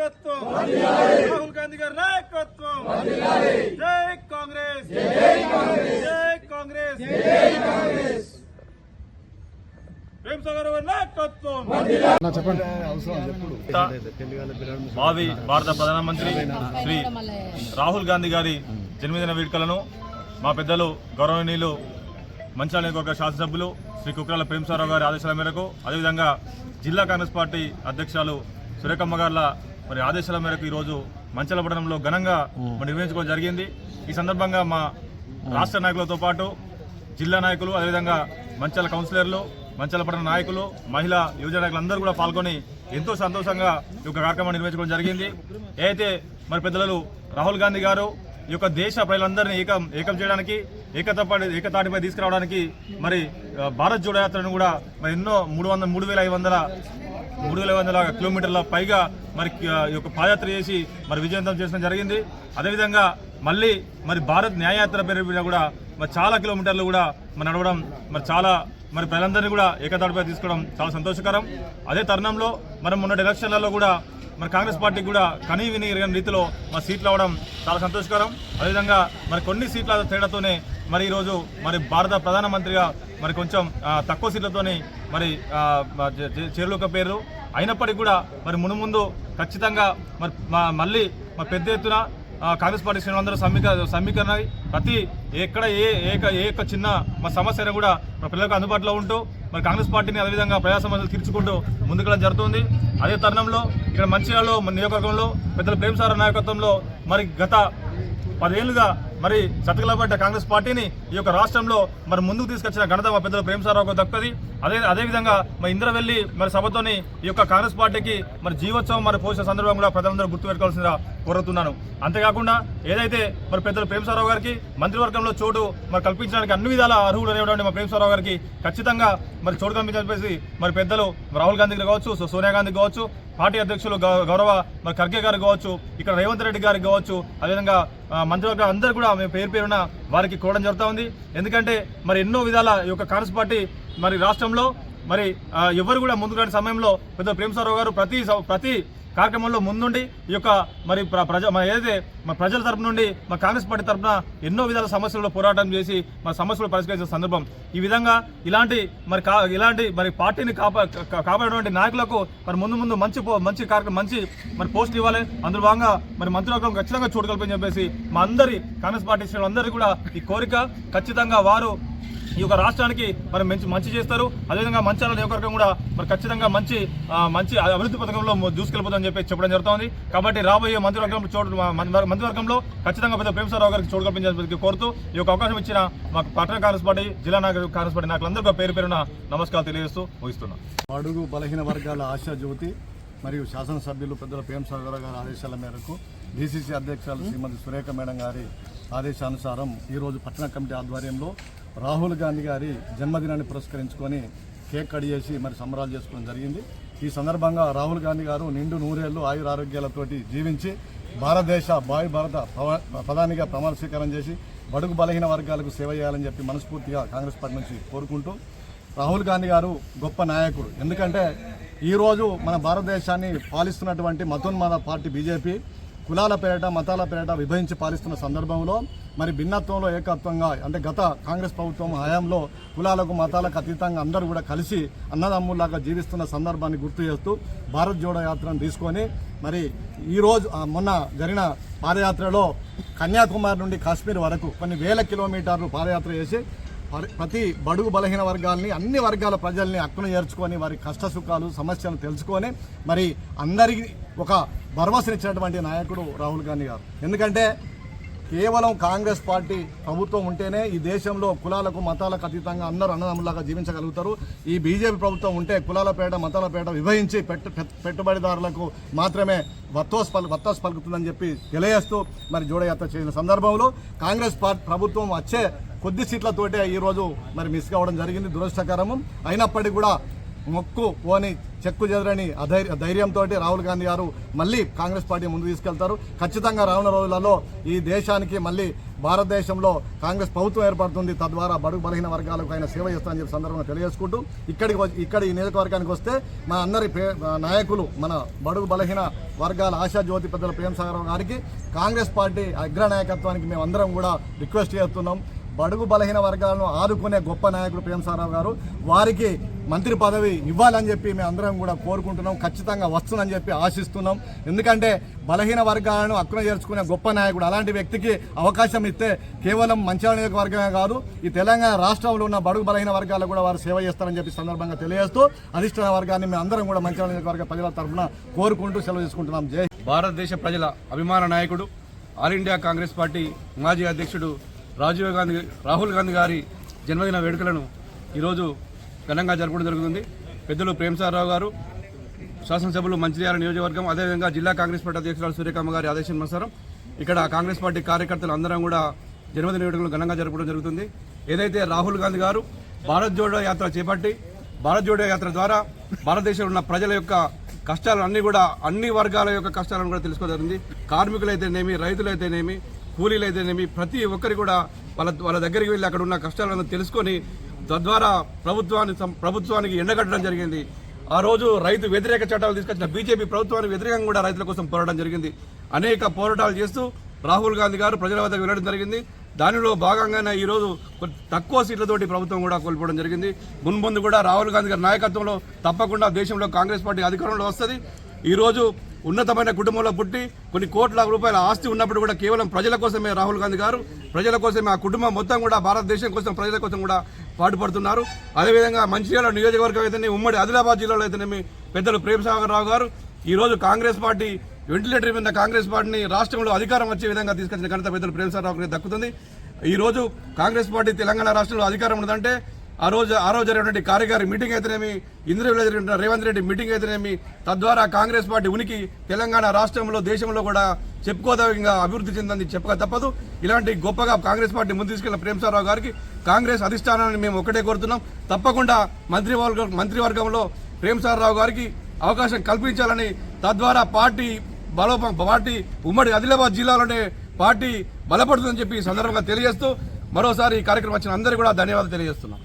నాయకత్వం. రాహుల్ గాంధీ గారి నాయకత్వం. జై కాంగ్రెస్. జై కాంగ్రెస్. గారి భావి భారత ప్రధానమంత్రి శ్రీ రాహుల్ గాంధీ గారి జన్మదిన వేడుకలను మా పెద్దలు గౌరవనీయులు మంచాల శాసనసభ్యులు శ్రీ కుక్రాల ప్రేమసారావు గారి ఆదేశాల మేరకు అదేవిధంగా జిల్లా కాంగ్రెస్ పార్టీ అధ్యక్షులు సురేఖమ్మ గార్ల మరి ఆదేశాల మేరకు ఈరోజు మంచాల పట్టణంలో ఘనంగా నిర్వహించుకోవడం జరిగింది. ఈ సందర్భంగా మా రాష్ట్ర నాయకులతో పాటు జిల్లా నాయకులు అదేవిధంగా మంచాల కౌన్సిలర్లు మంచాల పట్టణ నాయకులు మహిళా యువజన నాయకులు అందరూ కూడా పాల్గొని ఎంతో సంతోషంగా ఈ యొక్క కార్యక్రమాన్ని నిర్వహించుకోవడం జరిగింది. ఏదైతే మరి పెద్దలు రాహుల్ గాంధీ గారు ఈ యొక్క దేశ ప్రజలందరినీ ఏకం ఏకం చేయడానికి ఏకతపడి ఏకతాటిపై తీసుకురావడానికి మరి భారత్ జోడో యాత్రను కూడా మరి ఎన్నో మూడు వందల మూడు వేల ఐదు వందల మూడు వేల వందల కిలోమీటర్ల పైగా మరి ఈ యొక్క పాదయాత్ర చేసి మరి విజయవంతం చేసిన జరిగింది. అదేవిధంగా మళ్ళీ మరి భారత్ న్యాయయాత్ర పేరు మీద కూడా మరి చాలా కిలోమీటర్లు కూడా మరి నడవడం మరి చాలా మరి ప్రజలందరినీ కూడా ఏకతాటిపై తీసుకోవడం చాలా సంతోషకరం. అదే తరుణంలో మనం మొన్నటి ఎలక్షన్లలో కూడా మరి కాంగ్రెస్ పార్టీకి కూడా కనీ విని రీతిలో మరి సీట్లు అవడం చాలా సంతోషకరం. అదేవిధంగా మరి కొన్ని సీట్ల తేడాతోనే మరి ఈరోజు మరి భారత ప్రధానమంత్రిగా మరి కొంచెం తక్కువ సీట్లతోని మరి చేరులోక పేరు. అయినప్పటికీ కూడా మరి మునుముందు ఖచ్చితంగా మరి మా- మళ్ళీ మరి పెద్ద ఎత్తున కాంగ్రెస్ పార్టీ శ్రేణులందరూ సమీక సమీకరణ ప్రతి ఎక్కడ ఏ ఏక ఏ యొక్క చిన్న మా సమస్య కూడా మా పిల్లలకు అందుబాటులో ఉంటూ మరి కాంగ్రెస్ పార్టీని అదేవిధంగా ప్రజా సమస్యలు తీర్చుకుంటూ ముందుకెళ్ళడం జరుగుతుంది. అదే తరుణంలో ఇక్కడ మంచిర్యాలలో మన నియోజకవర్గంలో పెద్దల ప్రేమసార నాయకత్వంలో మరి గత పదేళ్ళుగా మరి చతకలబడ్డ కాంగ్రెస్ పార్టీని ఈ యొక్క రాష్ట్రంలో మరి ముందుకు తీసుకొచ్చిన ఘనత మా పెద్దలు ప్రేమసారావుకు దక్కది. అదే అదేవిధంగా మరి ఇంద్రవెల్లి మరి సభతోని ఈ యొక్క కాంగ్రెస్ పార్టీకి మరి జీవోత్సవం మరి పోసిన సందర్భం కూడా ప్రజలందరూ గుర్తుపెట్టుకోవాల్సిందిగా కోరుతున్నాను. అంతేకాకుండా ఏదైతే మరి పెద్దలు ప్రేమసారావు గారికి మంత్రివర్గంలో చోటు మరి కల్పించడానికి అన్ని విధాల అర్హులు అనేటువంటి మా ప్రేమసారావు గారికి ఖచ్చితంగా మరి చోటు కల్పించాలని చెప్పేసి మరి పెద్దలు రాహుల్ గాంధీ కావచ్చు సో సోనియా గాంధీ కావచ్చు పార్టీ అధ్యక్షులు గౌరవ మరి ఖర్గే గారు కావచ్చు ఇక్కడ రేవంత్ రెడ్డి గారికి కావచ్చు అదేవిధంగా ఆ, మంత్రివర్గం అందరూ కూడా మేము పేరు పేరున వారికి కోవడం జరుగుతూ ఉంది. ఎందుకంటే మరి ఎన్నో విధాల ఈ యొక్క కాంగ్రెస్ పార్టీ మరి రాష్ట్రంలో మరి ఎవరు కూడా ముందుకు రాని సమయంలో పెద్ద ప్రేమసారావు గారు ప్రతి స- ప్రతి కార్యక్రమంలో ముందుండి ఈ యొక్క మరి ప్ర- ప్రజ ఏదైతే మా ప్రజల తరపు నుండి మా కాంగ్రెస్ పార్టీ తరపున ఎన్నో విధాల సమస్యల్లో పోరాటం చేసి మా సమస్యలు పరిష్కరించిన సందర్భం. ఈ విధంగా ఇలాంటి మరి కా ఇలాంటి మరి పార్టీని కాపా కాపాడేటువంటి నాయకులకు మరి ముందు ముందు మంచి పో- మంచి కార్యక్రమం మంచి మరి పోస్ట్ ఇవ్వాలి. అందులో భాగంగా మరి మంత్రివర్గం ఖచ్చితంగా చోటు చెప్పేసి మా అందరి కాంగ్రెస్ పార్టీ శ్రేణులందరికీ కూడా ఈ కోరిక. ఖచ్చితంగా వారు ఈ యొక్క రాష్ట్రానికి మరి మంచి మంచి చేస్తారు. అదేవిధంగా మంచాల నియోజకవర్గం కూడా మరి ఖచ్చితంగా మంచి మంచి అభివృద్ధి పథకంలో దూసుకెళ్ళిపోతుందని చెప్పి చెప్పడం జరుగుతోంది. కాబట్టి రాబోయే మంత్రివర్గం చోటు మంత్రివర్గంలో ఖచ్చితంగా పెద్ద ప్రేమసారావు గారికి చోటు కల్పించాలని కోరుతూ ఈ యొక్క అవకాశం ఇచ్చిన మాకు పట్టణ కాంగ్రెస్ పార్టీ జిల్లా నాయకులు కాంగ్రెస్ పార్టీ నాయకులందరూ పేరు పేరున నమస్కారాలు తెలియజేస్తూ ముగిస్తున్నాను అడుగు బలహీన వర్గాల ఆశా జ్యోతి మరియు శాసనసభ్యులు పెద్దల ప్రేమసాగర్ గారి ఆదేశాల మేరకు డీసీసీ అధ్యక్షులు శ్రీమతి సురేఖ మేడం గారి ఆదేశానుసారం ఈరోజు పట్టణ కమిటీ ఆధ్వర్యంలో రాహుల్ గాంధీ గారి జన్మదినాన్ని పురస్కరించుకొని కేక్ కట్ చేసి మరి సంబరాలు చేసుకోవడం జరిగింది. ఈ సందర్భంగా రాహుల్ గాంధీ గారు నిండు నూరేళ్ళు ఆయురారోగ్యాలతోటి జీవించి భారతదేశ బాయ్ భారత ప్రధానిగా ప్రమాణ స్వీకారం చేసి బడుగు బలహీన వర్గాలకు సేవ చేయాలని చెప్పి మనస్ఫూర్తిగా కాంగ్రెస్ పార్టీ నుంచి కోరుకుంటూ రాహుల్ గాంధీ గారు గొప్ప నాయకుడు. ఎందుకంటే ఈరోజు మన భారతదేశాన్ని పాలిస్తున్నటువంటి మతోన్మాద పార్టీ బీజేపీ కులాల పేరిట మతాల పేరిట విభజించి పాలిస్తున్న సందర్భంలో మరి భిన్నత్వంలో ఏకత్వంగా అంటే గత కాంగ్రెస్ ప్రభుత్వం హయాంలో కులాలకు మతాలకు అతీతంగా అందరూ కూడా కలిసి అన్నదమ్ములాగా జీవిస్తున్న సందర్భాన్ని గుర్తు చేస్తూ భారత్ జోడో యాత్రను తీసుకొని మరి ఈరోజు మొన్న జరిగిన పాదయాత్రలో కన్యాకుమారి నుండి కాశ్మీర్ వరకు కొన్ని వేల కిలోమీటర్లు పాదయాత్ర చేసి ప్రతి బడుగు బలహీన వర్గాల్ని అన్ని వర్గాల ప్రజల్ని అక్కున చేర్చుకొని వారి కష్ట సుఖాలు సమస్యలను తెలుసుకొని మరి అందరికీ ఒక భరోసానిచ్చినటువంటి నాయకుడు రాహుల్ గాంధీ గారు. ఎందుకంటే కేవలం కాంగ్రెస్ పార్టీ ప్రభుత్వం ఉంటేనే ఈ దేశంలో కులాలకు మతాలకు అతీతంగా అందరూ అన్నదమ్ములాగా జీవించగలుగుతారు. ఈ బీజేపీ ప్రభుత్వం ఉంటే కులాల పేట మతాల పేట విభజించి పెట్టుబడిదారులకు మాత్రమే వత్తోస్ పలు వత్తోస్ పలుకుతుందని చెప్పి తెలియజేస్తూ మరి జోడయాత్ర చేసిన సందర్భంలో కాంగ్రెస్ పార్టీ ప్రభుత్వం వచ్చే కొద్ది సీట్లతోటే ఈరోజు మరి మిస్ కావడం జరిగింది. దురదృష్టకరము. అయినప్పటికీ కూడా మొక్కు పోని చెక్కు చెదరని అధైర్య ధైర్యంతో రాహుల్ గాంధీ గారు మళ్ళీ కాంగ్రెస్ పార్టీ ముందు తీసుకెళ్తారు. ఖచ్చితంగా రానున్న రోజులలో ఈ దేశానికి మళ్ళీ భారతదేశంలో కాంగ్రెస్ ప్రభుత్వం ఏర్పడుతుంది. తద్వారా బడుగు బలహీన వర్గాలకు ఆయన సేవ చేస్తానని చెప్పి సందర్భంగా తెలియజేసుకుంటూ ఇక్కడికి వచ్చి- ఇక్కడ ఈ నియోజకవర్గానికి వస్తే మా అందరి పే- నాయకులు మన బడుగు బలహీన వర్గాల ఆశా జ్యోతి పెద్దల ప్రేమ సాగర్ గారికి కాంగ్రెస్ పార్టీ అగ్ర నాయకత్వానికి మేము అందరం కూడా రిక్వెస్ట్ చేస్తున్నాం. బడుగు బలహీన వర్గాలను ఆదుకునే గొప్ప నాయకుడు ప్రేమసారావు గారు. వారికి మంత్రి పదవి ఇవ్వాలని చెప్పి మేము అందరం కూడా కోరుకుంటున్నాం ఖచ్చితంగా వస్తుందని చెప్పి ఆశిస్తున్నాం. ఎందుకంటే బలహీన వర్గాలను అక్కున చేర్చుకునే గొప్ప నాయకుడు అలాంటి వ్యక్తికి అవకాశం ఇస్తే కేవలం మంచిర్యాల నియోజకవర్గమే కాదు ఈ తెలంగాణ రాష్ట్రంలో ఉన్న బడుగు బలహీన వర్గాలకు కూడా వారు సేవ చేస్తారని చెప్పి సందర్భంగా తెలియజేస్తూ అధిష్టాన వర్గాన్ని మేము అందరం కూడా మంచిర్యాల నియోజకవర్గ ప్రజల తరఫున కోరుకుంటూ సెలవు తీసుకుంటున్నాం. జై భారతదేశ ప్రజల అభిమాన నాయకుడు ఆల్ ఇండియా కాంగ్రెస్ పార్టీ మాజీ అధ్యక్షుడు రాజీవ్ గాంధీ రాహుల్ గాంధీ గారి జన్మదిన వేడుకలను ఈరోజు ఘనంగా జరపడం జరుగుతుంది. పెద్దలు ప్రేమసారావు గారు శాసనసభలు మంచిర్యాల నియోజకవర్గం అదేవిధంగా జిల్లా కాంగ్రెస్ పార్టీ అధ్యక్షురాలు సూర్యకమ్మ గారి ఆదేశం అనుసారం ఇక్కడ కాంగ్రెస్ పార్టీ కార్యకర్తలు అందరం కూడా జన్మదిన వేడుకలు ఘనంగా జరపడం జరుగుతుంది. ఏదైతే రాహుల్ గాంధీ గారు భారత్ జోడో యాత్ర చేపట్టి భారత్ జోడో యాత్ర ద్వారా భారతదేశంలో ఉన్న ప్రజల యొక్క కష్టాలను అన్ని కూడా అన్ని వర్గాల యొక్క కష్టాలను కూడా తెలుసుకోగలిగింది కార్మికులైతేనేమి రైతులైతేనేమి కూలీలైతేనేమి ప్రతి ఒక్కరి కూడా వాళ్ళ వాళ్ళ దగ్గరికి వెళ్ళి అక్కడ ఉన్న కష్టాలను తెలుసుకొని తద్వారా ప్రభుత్వాన్ని సం- ప్రభుత్వానికి ఎండగట్టడం జరిగింది. ఆ రోజు రైతు వ్యతిరేక చట్టాలు తీసుకొచ్చిన బీజేపీ ప్రభుత్వానికి వ్యతిరేకంగా కూడా రైతుల కోసం పోరాటం జరిగింది. అనేక పోరాటాలు చేస్తూ రాహుల్ గాంధీ గారు ప్రజల వద్దకు వెళ్ళడం జరిగింది. దానిలో భాగంగానే ఈరోజు తక్కువ సీట్లతోటి ప్రభుత్వం కూడా కోల్పోవడం జరిగింది. మున్ముందు కూడా రాహుల్ గాంధీ గారి నాయకత్వంలో తప్పకుండా దేశంలో కాంగ్రెస్ పార్టీ అధికారంలో వస్తుంది. ఈరోజు ఉన్నతమైన కుటుంబంలో పుట్టి కొన్ని కోట్ల రూపాయల ఆస్తి ఉన్నప్పుడు కూడా కేవలం ప్రజల కోసమే రాహుల్ గాంధీ గారు ప్రజల కోసమే ఆ కుటుంబం మొత్తం కూడా భారతదేశం కోసం ప్రజల కోసం కూడా పాటుపడుతున్నారు. అదేవిధంగా మంచిర్యాల నియోజకవర్గం అయితేనే ఉమ్మడి ఆదిలాబాద్ జిల్లాలో అయితేనేమి పెద్దలు ప్రేమసాగర్ రావు గారు ఈరోజు కాంగ్రెస్ పార్టీ వెంటిలేటర్ మీద కాంగ్రెస్ పార్టీని రాష్ట్రంలో అధికారం వచ్చే విధంగా తీసుకొచ్చిన ఘనత పెద్దలు ప్రేమసాగర్ రావుకి దక్కుతుంది. ఈరోజు కాంగ్రెస్ పార్టీ తెలంగాణ రాష్ట్రంలో అధికారం ఉన్నదంటే ఆ రోజు ఆ రోజు జరిగినటువంటి కార్యకారి మీటింగ్ అయితేనేమి ఇంద్రవీలో జరిగిన రేవంత్ రెడ్డి మీటింగ్ అయితేనేమి తద్వారా కాంగ్రెస్ పార్టీ ఉనికి తెలంగాణ రాష్ట్రంలో దేశంలో కూడా చెప్పుకోదగిన అభివృద్ధి చెందింది చెప్పక తప్పదు. ఇలాంటి గొప్పగా కాంగ్రెస్ పార్టీ ముందు తీసుకెళ్ళిన ప్రేమసారావు గారికి కాంగ్రెస్ అధిష్టానాన్ని మేము ఒకటే కోరుతున్నాం. తప్పకుండా మంత్రివర్గ మంత్రివర్గంలో ప్రేమసారావు గారికి అవకాశం కల్పించాలని తద్వారా పార్టీ బలోప పార్టీ ఉమ్మడి ఆదిలాబాద్ జిల్లాలోనే పార్టీ బలపడుతుందని చెప్పి ఈ సందర్భంగా తెలియజేస్తూ మరోసారి ఈ కార్యక్రమం వచ్చిన అందరికీ కూడా ధన్యవాదాలు తెలియజేస్తున్నాం.